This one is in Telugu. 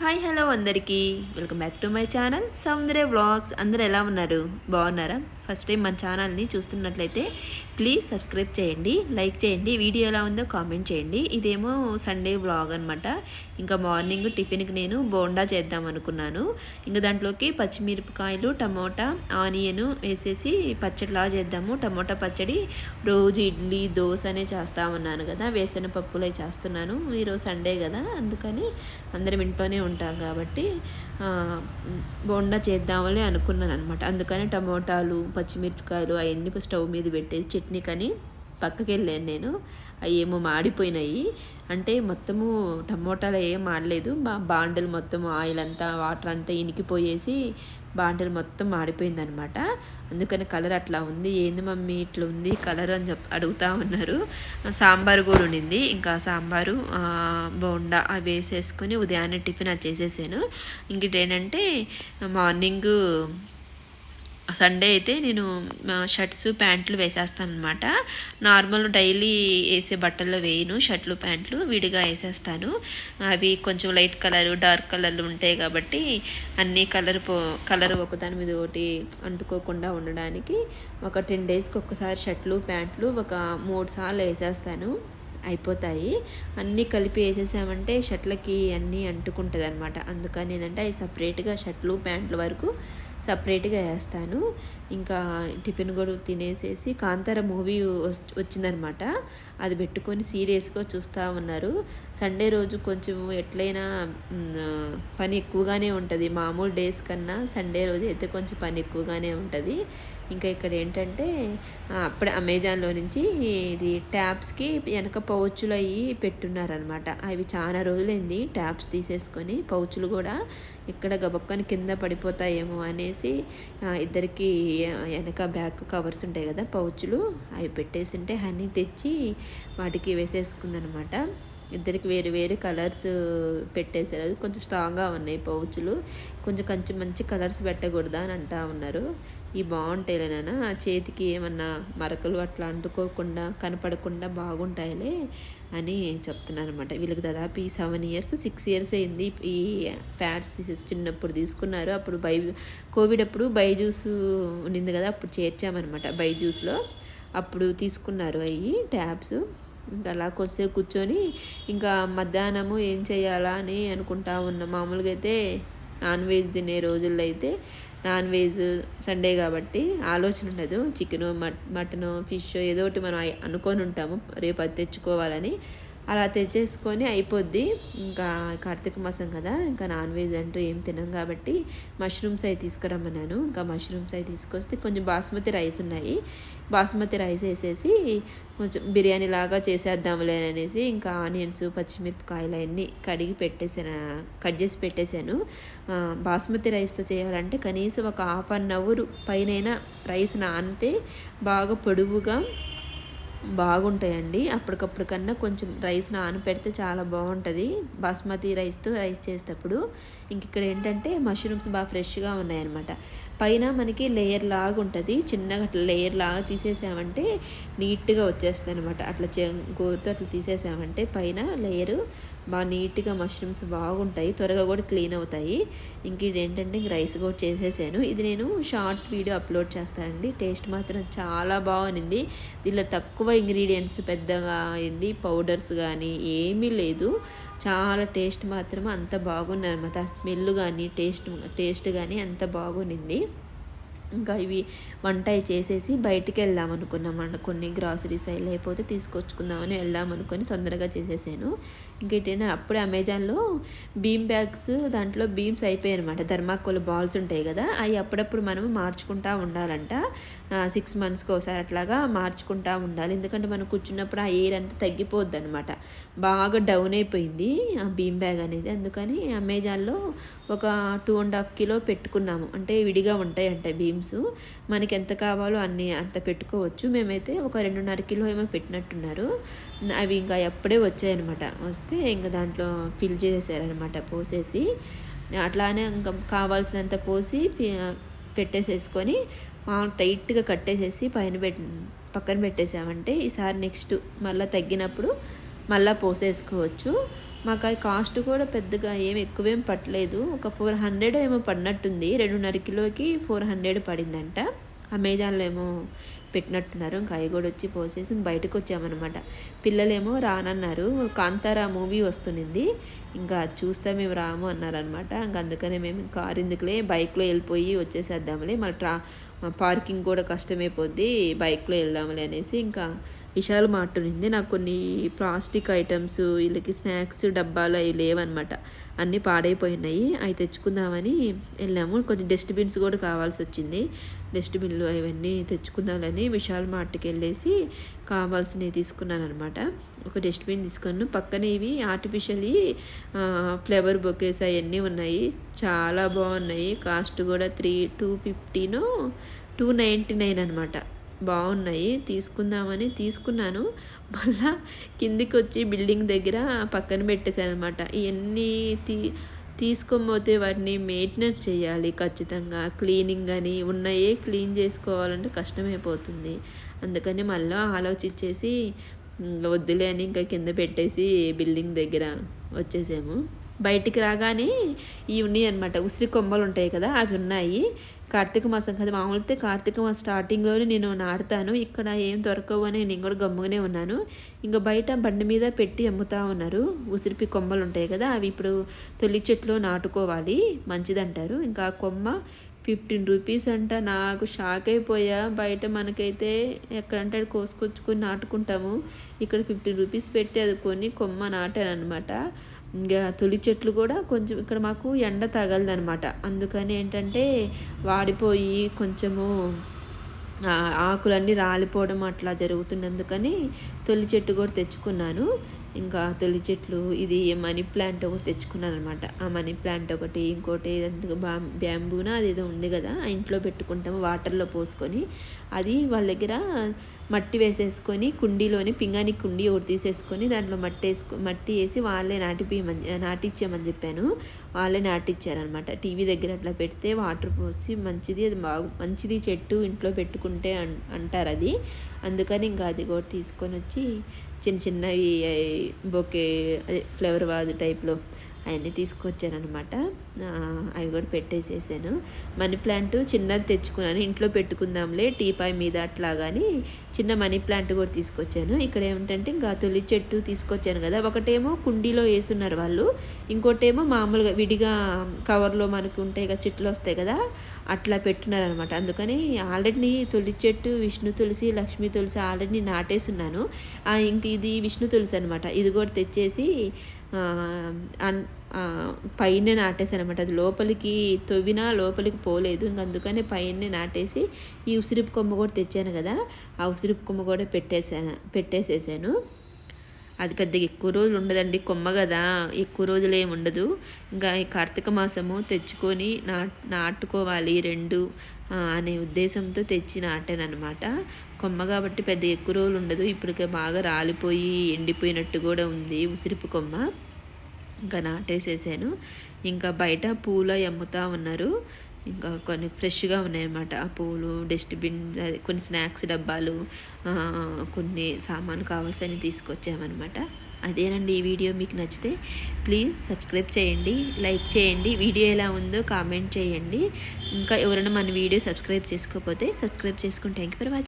హాయ్ హలో అందరికీ. Welcome back to my channel Soundarya vlogs. అందరు ఎలా ఉన్నారు? బాగున్నారా? ఫస్ట్ టైం మన ఛానల్ని చూస్తున్నట్లయితే ప్లీజ్ సబ్స్క్రైబ్ చేయండి లైక్ చేయండి వీడియో ఎలా ఉందో కామెంట్ చేయండి. ఇదేమో సండే వ్లాగ్ అనమాట ఇంకా మార్నింగ్ టిఫిన్కి నేను బోండా చేద్దాం అనుకున్నాను. ఇంకా దాంట్లోకి పచ్చిమిరపకాయలు టమోటా ఆనియన్ వేసేసి పచ్చడిలా చేద్దాము. టమోటా పచ్చడి రోజు ఇడ్లీ దోశ అనే చేస్తా ఉన్నాను కదా వేసిన పప్పులే చేస్తున్నాను. ఈరోజు సండే కదా అందుకని అందరం ఇంట్లోనే ఉంటాం కాబట్టి బోండా చేద్దామని అనుకున్నాను అనమాట అందుకని టమోటాలు పచ్చిమిరపకాయలు అవన్నీ స్టవ్ మీద పెట్టేసి చట్నీ కానీ పక్కకి వెళ్ళాను నేను. అవి ఏమో మాడిపోయినాయి. అంటే మొత్తము టమోటాలు ఏం మాడలేదు. మా బాండలు మొత్తం ఆయిల్ అంతా వాటర్ అంతా ఇనికిపోయేసి బాండలు మొత్తం మాడిపోయింది అనమాట అందుకని కలర్ అట్లా ఉంది. ఏంది మమ్మీ ఇట్లా ఉంది? కలర్ అని చెప్ అడుగుతా ఉన్నారు. సాంబారు కూడా ఉండింది. ఇంకా సాంబారు బోండా అవి వేసేసుకొని ఉదయాన్నే టిఫిన్ అది చేసేసాను. ఇంకేంటంటే మార్నింగ్ సండే అయితే నేను షర్ట్స్ ప్యాంట్లు వేసేస్తాను అనమాట నార్మల్ డైలీ వేసే బట్టల్లో వేయను షర్ట్లు ప్యాంట్లు విడిగా వేసేస్తాను. అవి కొంచెం లైట్ కలర్ డార్క్ కలర్లు ఉంటాయి కాబట్టి అన్ని కలర్ పో కలర్ ఒకదాని మీద ఒకటి అంటుకోకుండా ఉండడానికి ఒక టెన్ డేస్కి ఒక్కసారి షర్ట్లు ప్యాంట్లు ఒక మూడు సార్లు వేసేస్తాను. అయిపోతాయి. అన్నీ కలిపి వేసేసామంటే షర్ట్లకి అన్నీ అంటుకుంటుంది అనమాట అందుకని ఏంటంటే అవి సపరేట్గా షర్ట్లు ప్యాంట్ల వరకు సపరేట్గా వేస్తాను. ఇంకా టిఫిన్ కూడా తినేసేసి కాంతార మూవీ వచ్చిందనమాట. అది పెట్టుకొని సీరియస్గా చూస్తూ ఉన్నారు. సండే రోజు కొంచెం ఎట్లయినా పని ఎక్కువగానే ఉంటుంది. మామూలు డేస్ కన్నా సండే రోజు అయితే కొంచెం పని ఎక్కువగానే ఉంటుంది. ఇంకా ఇక్కడ ఏంటంటే అప్పుడే అమెజాన్లో నుంచి ఇది ట్యాప్స్కి వెనక పౌచులు అవి పెట్టున్నారనమాట. అవి చాలా రోజులైంది ట్యాప్స్ తీసేసుకొని పౌచులు కూడా ఇక్కడ గబక్కని కింద పడిపోతాయేమో అనేసి ఇద్దరికి వెనక బ్యాక్ కవర్స్ ఉంటాయి కదా పౌచులు అవి పెట్టేసింటే హనీ తెచ్చి వాటికి వేసేసుకుందనమాట. ఇద్దరికి వేరు వేరు కలర్స్ పెట్టేశారు. అది కొంచెం స్ట్రాంగ్గా ఉన్నాయి పౌచులు. కొంచెం కొంచెం మంచి కలర్స్ పెట్టకూడదా అని అంటా ఉన్నారు. ఈ బాగుంటాయిలేనా చేతికి ఏమన్నా మరకలు అట్లా అంటుకోకుండా కనపడకుండా బాగుంటాయిలే అని చెప్తున్నాను అనమాట వీళ్ళకి దాదాపు ఈ సెవెన్ ఇయర్స్ సిక్స్ ఇయర్స్ అయింది. ఈ ప్యాడ్స్ తీసేసి చిన్నప్పుడు తీసుకున్నారు. అప్పుడు బై కోవిడ్ అప్పుడు బైజూస్ ఉండింది కదా అప్పుడు చేర్చామన్నమాట. బైజూస్లో అప్పుడు తీసుకున్నారు అవి ట్యాబ్స్ ఇంకా అలా కొద్దిసేపు కూర్చొని ఇంకా మధ్యాహ్నము ఏం చేయాలా అని అనుకుంటా ఉన్నా. మామూలుగా అయితే నాన్ వెజ్ తినే రోజుల్లో అయితే నాన్ వెజ్ సండే కాబట్టి ఆలోచన ఉండదు. చికెను మట్ మటను ఫిష్ ఏదో ఒకటి మనం అనుకొని ఉంటాము. రేపు అది తెచ్చుకోవాలని అలా తెచ్చేసుకొని అయిపోద్ది. ఇంకా కార్తీక మాసం కదా ఇంకా నాన్ వెజ్ అంటూ ఏం తినం కాబట్టి మష్రూమ్స్ అవి తీసుకురమ్మన్నాను. ఇంకా మష్రూమ్స్ అవి తీసుకొస్తే కొంచెం బాస్మతి రైస్ ఉన్నాయి. బాస్మతి రైస్ వేసేసి కొంచెం బిర్యానీ లాగా చేసేద్దాంలే అనేసి ఇంకా ఆనియన్స్ పచ్చిమిరపకాయలు అవన్నీ కడిగి పెట్టేసాను కట్ చేసి పెట్టేశాను బాస్మతి రైస్తో చేయాలంటే కనీసం ఒక హాఫ్ అన్ అవర్ పైన రైస్ నానితే బాగా పొడువుగా బాగుంటాయండి. అప్పటికప్పుడు కన్నా కొంచెం రైస్ నానపెడితే చాలా బాగుంటుంది. బాస్మతి రైస్తో రైస్ చేసేటప్పుడు ఇంక ఇక్కడ ఏంటంటే మష్రూమ్స్ బాగా ఫ్రెష్గా ఉన్నాయన్నమాట. పైన మనకి లేయర్ లాగా ఉంటుంది. చిన్నగా అట్లా లేయర్ లాగా తీసేసామంటే నీట్గా వచ్చేస్తుంది అనమాట అట్లా చే గోరుతో అట్లా తీసేసామంటే పైన లేయరు బాగా నీట్గా మష్రూమ్స్ బాగుంటాయి. త్వరగా కూడా క్లీన్ అవుతాయి. ఇంక ఇది ఏంటంటే ఇంక రైస్ కూడా చేసేసాను. ఇది నేను షార్ట్ వీడియో అప్లోడ్ చేస్తానండి. టేస్ట్ మాత్రం చాలా బాగుంది దీనిలో తక్కువ ఇంగ్రీడియంట్స్ పెద్దగా అయింది. పౌడర్స్ కానీ ఏమీ లేదు. చాలా టేస్ట్ మాత్రం అంత బాగుంది అనమాట స్మెల్ కానీ టేస్ట్ టేస్ట్ కానీ అంత బాగుంది ఇంకా ఇవి వంట చేసేసి బయటికి వెళ్దాం అనుకున్నాం కొన్ని గ్రాసరీస్ అవి లేకపోతే తీసుకొచ్చుకుందామని వెళ్దాం అనుకొని తొందరగా చేసేసాను. ఇంకేంటైనా అప్పుడే అమెజాన్లో బీమ్ బ్యాగ్స్ దాంట్లో బీమ్స్ అయిపోయాయి అనమాట ధర్మాకోల్ బాల్స్ ఉంటాయి కదా అవి అప్పుడప్పుడు మనం మార్చుకుంటా ఉండాలంట. సిక్స్ మంత్స్కి ఒకసారి అట్లాగా మార్చుకుంటా ఉండాలి. ఎందుకంటే మనం కూర్చున్నప్పుడు ఆ ఎయిర్ అంతా తగ్గిపోద్ది అనమాట బాగా డౌన్ అయిపోయింది ఆ బీమ్ బ్యాగ్ అనేది. అందుకని అమెజాన్లో ఒక టూ అండ్ హాఫ్ కిలో పెట్టుకున్నాము. అంటే విడిగా ఉంటాయి అంటే క్రీమ్స్ మనకి ఎంత కావాలో అన్ని అంత పెట్టుకోవచ్చు. మేమైతే ఒక రెండున్నర కిలో ఏమో పెట్టినట్టున్నారు. అవి ఇంకా ఎప్పుడే వచ్చాయన్నమాట. వస్తే ఇంకా దాంట్లో ఫిల్ చేసేసారనమాట పోసేసి. అట్లానే ఇంకా కావాల్సినంత పోసి పెట్టేసేసుకొని మా టైట్గా కట్టేసేసి పైన పెట్ పక్కన పెట్టేసామంటే ఈసారి నెక్స్ట్ మళ్ళీ తగ్గినప్పుడు మళ్ళీ పోసేసుకోవచ్చు. మాకు అది కాస్ట్ కూడా పెద్దగా ఏం ఎక్కువేం పట్టలేదు. ఒక ఫోర్ హండ్రెడ్ ఏమో పడినట్టుంది. రెండున్నర కిలోకి ఫోర్ హండ్రెడ్ పడిందంట. అమెజాన్లో ఏమో పెట్టినట్టున్నారు. ఇంకా అవి కూడా వచ్చి పోసేసి బయటకు వచ్చామన్నమాట పిల్లలేమో రానన్నారు. కాంతారా మూవీ వస్తుంది ఇంకా అది చూస్తే మేము రాము అన్నారనమాట ఇంకా అందుకనే మేము కారు ఎందుకులే? బైక్లో వెళ్ళిపోయి వచ్చేసేద్దాంలే. మళ్ళీ ట్రా పార్కింగ్ కూడా కష్టమైపోద్ది. బైక్లో వెళ్దాంలే అనేసి ఇంకా విశాల్ మార్ట్ ఉంది నాకు కొన్ని ప్లాస్టిక్ ఐటమ్స్ వీళ్ళకి స్నాక్స్ డబ్బాలు అవి లేవన్నమాట. అన్నీ పాడైపోయినాయి. అవి తెచ్చుకుందామని వెళ్ళాము. కొంచెం డస్ట్బిన్స్ కూడా కావాల్సి వచ్చింది డస్ట్బిన్లు అవన్నీ తెచ్చుకుందామని విశాల్ మార్ట్కి వెళ్ళేసి కావాల్సినవి తీసుకున్నాను అనమాట ఒక డస్ట్బిన్ తీసుకున్నాను. పక్కనే ఇవి ఆర్టిఫిషియల్ ఫ్లేవర్ బొకేస్ అవన్నీ ఉన్నాయి. చాలా బాగున్నాయి. కాస్ట్ కూడా త్రీ టూ ఫిఫ్టీను టూ నైంటీ నైన్ అనమాట బాగున్నాయి తీసుకుందామని తీసుకున్నాను. మళ్ళా కిందికి వచ్చి బిల్డింగ్ దగ్గర పక్కన పెట్టేశాను అనమాట ఇవన్నీ తీ తీసుకోబోతే వాటిని మెయింటెనెన్స్ చేయాలి ఖచ్చితంగా. క్లీనింగ్ అని ఉన్నాయే క్లీన్ చేసుకోవాలంటే కష్టమైపోతుంది. అందుకని మళ్ళీ ఆలోచించేసి వద్దులే అని ఇంకా కింద పెట్టేసి బిల్డింగ్ దగ్గర వచ్చేసాము. బయటికి రాగానే ఇవి ఉన్నాయి అనమాట ఉసిరి కొమ్మలు ఉంటాయి కదా అవి ఉన్నాయి. కార్తీక మాసం కదా మామూలుగా కార్తీక మాసం స్టార్టింగ్లోనే నేను నాటుతాను. ఇక్కడ ఏం దొరకవు అని నేను కూడా గమ్ముగానే ఉన్నాను. ఇంకా బయట బండి మీద పెట్టి అమ్ముతా ఉన్నారు. ఉసిరిపి కొమ్మలు ఉంటాయి కదా అవి ఇప్పుడు తొలి చెట్లు నాటుకోవాలి మంచిదంటారు. ఇంకా కొమ్మ ఫిఫ్టీన్ రూపీస్ అంట. నాకు షాక్ అయిపోయా. బయట మనకైతే ఎక్కడంటే కోసుకొచ్చుకొని నాటుకుంటాము. ఇక్కడ ఫిఫ్టీన్ రూపీస్ పెట్టి అది కొని కొమ్మ నాటాను అనమాట ఇంకా తొలి చెట్లు కూడా కొంచెం ఇక్కడ మాకు ఎండ తగలదనమాట అందుకని ఏంటంటే వాడిపోయి కొంచెము ఆకులన్నీ రాలిపోవడం అట్లా జరుగుతున్నందుకని తొలి చెట్టు కూడా తెచ్చుకున్నాను. ఇంకా తొలి చెట్లు ఇది మనీ ప్లాంట్ ఒకటి తెచ్చుకున్నాను అనమాట ఆ మనీ ప్లాంట్ ఒకటి ఇంకోటి బ్యాంబూనా అది ఏదో ఉంది కదా ఆ ఇంట్లో పెట్టుకుంటాము వాటర్లో పోసుకొని అది వాళ్ళ దగ్గర మట్టి వేసేసుకొని కుండీలోని పింగాని కుండీ ఒకటి తీసేసుకొని దాంట్లో మట్టి వేసుకొని మట్టి వేసి వాళ్ళే నాటిపియమని నాటిచ్చామని చెప్పాను. వాళ్ళే నాటిచ్చారనమాట. టీవీ దగ్గర అట్లా పెడితే వాటర్ పోసి మంచిది అది బాగు మంచిది చెట్టు ఇంట్లో పెట్టుకుంటే అంటారు అది. అందుకని ఇంకా అది కూడా తీసుకొని వచ్చి చిన్న చిన్నవి బొకే అదే ఫ్లవర్ వాజ్ టైప్లో. అవన్నీ తీసుకొచ్చానమాట అవి కూడా పెట్టేసేసాను. మనీ ప్లాంట్ చిన్నది తెచ్చుకున్నాను. ఇంట్లో పెట్టుకుందాంలే టీపాయ్ మీద అట్లా కానీ చిన్న మనీ ప్లాంట్ కూడా తీసుకొచ్చాను. ఇక్కడ ఏమిటంటే ఇంకా తొలి చెట్టు తీసుకొచ్చాను కదా. ఒకటేమో కుండీలో వేసున్నారు వాళ్ళు. ఇంకోటేమో మామూలుగా విడిగా కవర్లో మనకు ఉంటాయి కదా చెట్లు వస్తాయి కదా అట్లా పెట్టున్నారనమాట అందుకని ఆల్రెడీ తొలి చెట్టు విష్ణు తులసి లక్ష్మీ తులసి ఆల్రెడీ నాటేసున్నాను. ఇంక ఇది విష్ణు తులసి అనమాట ఇది కూడా తెచ్చేసి పైన నాటేసాను అనమాట అది లోపలికి తవ్వినా లోపలికి పోలేదు. ఇంక అందుకని పైన నాటేసి ఈ ఉసిరిపు కొమ్మ కూడా తెచ్చాను కదా. ఆ ఉసిరిపు కొమ్మ కూడా పెట్టేసాను పెట్టేసేసాను. అది పెద్దగా ఎక్కువ రోజులు ఉండదండి. కొమ్మ కదా. ఎక్కువ రోజులు ఏమి ఉండదు. ఇంకా ఈ కార్తీక మాసము తెచ్చుకొని నా నాటుకోవాలి రెండు అనే ఉద్దేశంతో తెచ్చి నాటానమాట కొమ్మ కాబట్టి పెద్ద ఎక్కువ రోజులు ఉండదు. ఇప్పటికే బాగా రాలిపోయి ఎండిపోయినట్టు కూడా ఉంది ఉసిరిపు కొమ్మ. ఇంకా నాటేసేసాను. ఇంకా బయట పూలు అమ్ముతూ ఉన్నారు. ఇంకా కొన్ని ఫ్రెష్గా ఉన్నాయన్నమాట. ఆ పూలు డస్ట్బిన్ కొన్ని స్నాక్స్ డబ్బాలు కొన్ని సామాను కావాల్సిన తీసుకొచ్చామన్నమాట. అదేనండి ఈ వీడియో మీకు నచ్చితే ప్లీజ్ సబ్స్క్రైబ్ చేయండి లైక్ చేయండి. వీడియో ఎలా ఉందో కామెంట్ చేయండి. ఇంకా ఎవరైనా మన వీడియో సబ్స్క్రైబ్ చేసుకోకపోతే సబ్స్క్రైబ్ చేసుకుని థ్యాంక్ యూ ఫర్ వాచింగ్